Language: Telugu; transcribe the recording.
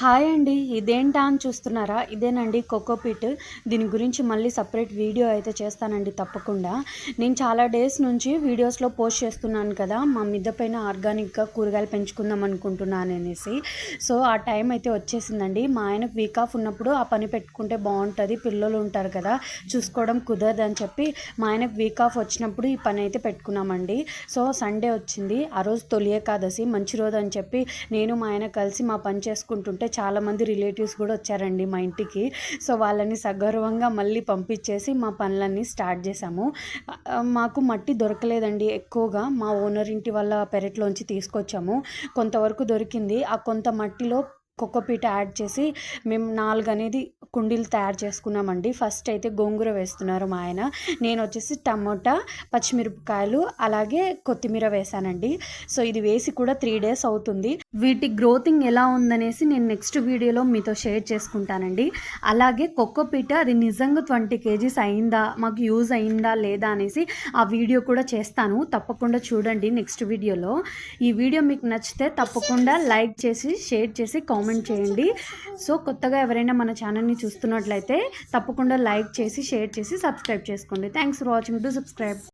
హాయ్ అండి. ఇదేంటా అని చూస్తున్నారా? ఇదేనండి కోకోపీట్ దీని గురించి మళ్ళీ సపరేట్ వీడియో అయితే చేస్తానండి తప్పకుండా. నేను చాలా డేస్ నుంచి వీడియోస్లో పోస్ట్ చేస్తున్నాను కదా మా మిద్ద పైన ఆర్గానిక్గా కూరగాయలు పెంచుకుందాం అనుకుంటున్నాను అనేసి. సో ఆ టైం అయితే వచ్చేసిందండి. మా ఆయనకు వీక్ ఆఫ్ ఉన్నప్పుడు ఆ పని పెట్టుకుంటే బాగుంటుంది పిల్లలు ఉంటారు కదా చూసుకోవడం కుదరదు అని చెప్పి మా ఆయనకు వీక్ ఆఫ్ వచ్చినప్పుడు ఈ పని అయితే పెట్టుకున్నామండి. సో సండే వచ్చింది. ఆ రోజు తొలి ఏకాదశి మంచి రోజు అని చెప్పి నేను మా ఆయన కలిసి మా పని చేసుకుంటుంటే చాలామంది రిలేటివ్స్ కూడా వచ్చారండి మా ఇంటికి. సో వాళ్ళని సగర్వంగా మళ్ళీ పంపించేసి మా పనులన్నీ స్టార్ట్ చేశాము. మాకు మట్టి దొరకలేదండి ఎక్కువగా. మా ఓనర్ ఇంటి వాళ్ళ పెరట్లోంచి తీసుకొచ్చాము. కొంతవరకు దొరికింది. ఆ కొంత మట్టిలో కొక్కపీట యాడ్ చేసి మేము నాలుగు అనేది కుండీలు తయారు చేసుకున్నామండి. ఫస్ట్ అయితే గోంగూర వేస్తున్నారు మా ఆయన. నేను వచ్చేసి టమోటా పచ్చిమిరపకాయలు అలాగే కొత్తిమీర వేసానండి. సో ఇది వేసి కూడా త్రీ డేస్ అవుతుంది. వీటి గ్రోతింగ్ ఎలా ఉందనేసి నేను నెక్స్ట్ వీడియోలో మీతో షేర్ చేసుకుంటానండి. అలాగే కొక్కపీట అది నిజంగా ట్వంటీ కేజీస్ అయిందా మాకు యూజ్ అయిందా లేదా అనేసి ఆ వీడియో కూడా చేస్తాను. తప్పకుండా చూడండి నెక్స్ట్ వీడియోలో. ఈ వీడియో మీకు నచ్చితే తప్పకుండా లైక్ చేసి షేర్ చేసి కామెంట్ చేయండి. సో కొత్తగా ఎవరైనా మన ఛానల్ని చూస్తున్నట్లయితే తప్పకుండా లైక్ చేసి షేర్ చేసి సబ్స్క్రైబ్ చేసుకోండి. Thanks for watching to subscribe